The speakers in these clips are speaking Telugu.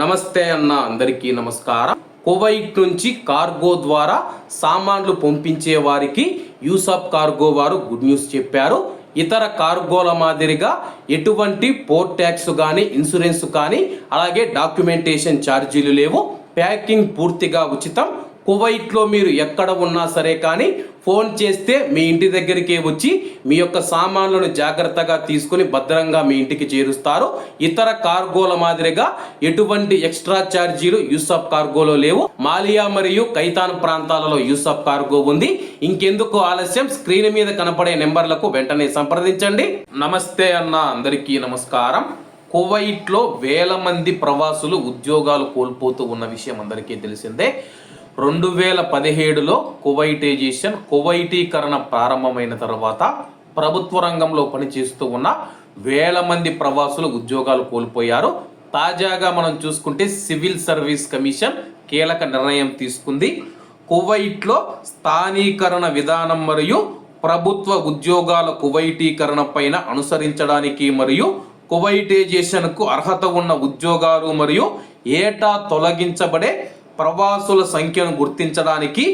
నమస్తే అన్న అందరికీ నమస్కారం. కువైట్ నుంచి కార్గో ద్వారా సామాన్లు పంపించే వారికి యూసఫ్ కార్గో వారు గుడ్ న్యూస్ చెప్పారు. ఇతర కార్గోల మాదిరిగా ఎటువంటి పోర్ట్ ట్యాక్స్ కానీ ఇన్సూరెన్స్ కానీ అలాగే డాక్యుమెంటేషన్ ఛార్జీలు లేవు. ప్యాకింగ్ పూర్తిగా ఉచితం. కువైట్లో మీరు ఎక్కడ ఉన్నా సరే కానీ ఫోన్ చేస్తే మీ ఇంటి దగ్గరికే వచ్చి మీ యొక్క సామాన్లను జాగ్రత్తగా తీసుకుని భద్రంగా మీ ఇంటికి చేరుస్తారు. ఇతర కార్గోల మాదిరిగా ఎటువంటి ఎక్స్ట్రా ఛార్జీలు యూసఫ్ కార్గోలో లేవు. మాలియా మరియు కైతాన్ ప్రాంతాలలో యూసఫ్ కార్గో ఉంది. ఇంకెందుకు ఆలస్యం? స్క్రీన్ మీద కనపడే నెంబర్లకు వెంటనే సంప్రదించండి. నమస్తే అన్న అందరికీ నమస్కారం. కువైట్లో వేల మంది ప్రవాసులు ఉద్యోగాలు కోల్పోతూ ఉన్న విషయం అందరికీ తెలిసిందే. రెండు వేల పదిహేడులో కువైటైజేషన్ కువైటీకరణ ప్రారంభమైన తర్వాత ప్రభుత్వ రంగంలో పనిచేస్తూ ఉన్న వేల మంది ప్రవాసులు ఉద్యోగాలు కోల్పోయారు. తాజాగా మనం చూసుకుంటే సివిల్ సర్వీస్ కమిషన్ కీలక నిర్ణయం తీసుకుంది. కువైట్లో స్థానీకరణ విధానం మరియు ప్రభుత్వ ఉద్యోగాల కువైటీకరణ పైన అనుసరించడానికి మరియు కువైటైజేషన్కు అర్హత ఉన్న ఉద్యోగాలు మరియు ఏటా తొలగించబడే ప్రవాసుల సంఖ్యను గుర్తించడానికి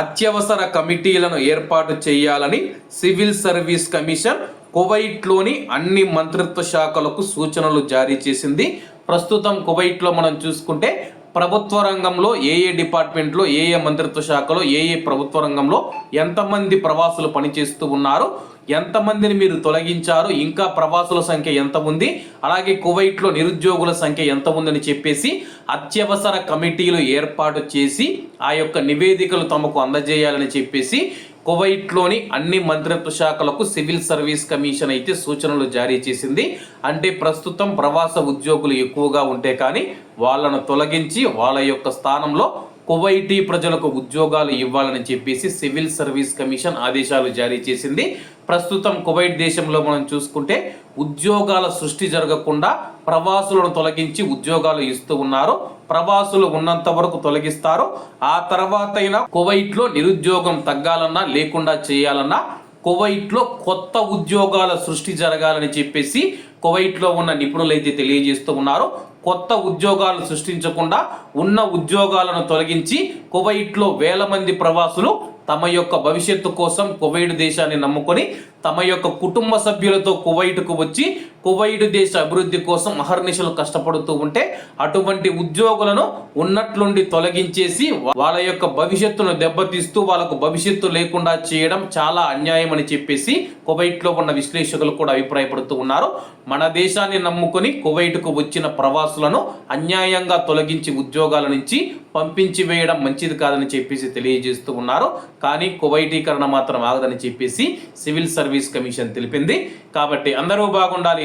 అత్యవసర కమిటీలను ఏర్పాటు చేయాలని సివిల్ సర్వీస్ కమిషన్ కువైట్లోని అన్ని మంత్రిత్వ శాఖలకు సూచనలు జారీ చేసింది. ప్రస్తుతం కువైట్లో మనం చూసుకుంటే ప్రభుత్వ రంగంలో ఏ ఏ డిపార్ట్మెంట్లో ఏ ఏ మంత్రిత్వ శాఖలో ఏ ఏ ప్రభుత్వ రంగంలో ఎంతమంది ప్రవాసులు పనిచేస్తూ ఉన్నారు? ఎంతమందిని మీరు తొలగించారు? ఇంకా ప్రవాసుల సంఖ్య ఎంత ఉంది అలాగే కువైట్లో నిరుద్యోగుల సంఖ్య ఎంత ఉందని చెప్పేసి అత్యవసర కమిటీలు ఏర్పాటు చేసి ఆ యొక్క నివేదికలు తమకు అందజేయాలని చెప్పేసి కువైట్లోని అన్ని మంత్రిత్వ శాఖలకు సివిల్ సర్వీస్ కమిషన్ అయితే సూచనలు జారీ చేసింది. అంటే ప్రస్తుతం ప్రవాస ఉద్యోగులు ఎక్కువగా ఉంటే కానీ వాళ్ళను తొలగించి వాళ్ళ యొక్క స్థానంలో కువైటీ ప్రజలకు ఉద్యోగాలు ఇవ్వాలని చెప్పేసి సివిల్ సర్వీస్ కమిషన్ ఆదేశాలు జారీ చేసింది. ప్రస్తుతం కువైట్ దేశంలో మనం చూసుకుంటే ఉద్యోగాల సృష్టి జరగకుండా ప్రవాసులను తొలగించి ఉద్యోగాలు ఇస్తూ ఉన్నారు. ప్రవాసులు ఉన్నంత వరకు తొలగిస్తారు. ఆ తర్వాత అయినా కువైట్లో నిరుద్యోగం తగ్గాలన్నా లేకుండా చేయాలన్నా కువైట్లో కొత్త ఉద్యోగాల సృష్టి జరగాలని చెప్పేసి కువైట్లో ఉన్న నిపుణులు అయితే తెలియజేస్తూ ఉన్నారు. కొత్త ఉద్యోగాలు సృష్టించకుండా ఉన్న ఉద్యోగాలను తొలగించి కువైట్లో వేల మంది ప్రవాసులు తమ యొక్క భవిష్యత్తు కోసం కువైట్ దేశాన్ని నమ్ముకొని తమ యొక్క కుటుంబ సభ్యులతో కువైట్కు వచ్చి కువైట్ దేశ అభివృద్ధి కోసం అహర్నిశలు కష్టపడుతూ ఉంటే అటువంటి ఉద్యోగులను ఉన్నట్లుండి తొలగించేసి వాళ్ళ యొక్క భవిష్యత్తును దెబ్బతీస్తూ వాళ్ళకు భవిష్యత్తు లేకుండా చేయడం చాలా అన్యాయం అని చెప్పేసి కువైట్లో ఉన్న విశ్లేషకులు కూడా అభిప్రాయపడుతూ ఉన్నారు. మన దేశాన్ని నమ్ముకొని కువైట్కు వచ్చిన ప్రవాసులను అన్యాయంగా తొలగించి ఉద్యోగాల నుంచి పంపించి వేయడం మంచిది కాదని చెప్పేసి తెలియజేస్తూ ఉన్నారు. కానీ కువైటీకరణ మాత్రం ఆగదని చెప్పేసి సివిల్ సర్వీస్ కమిషన్ తెలిపింది. కాబట్టి అందరూ బాగుండాలి.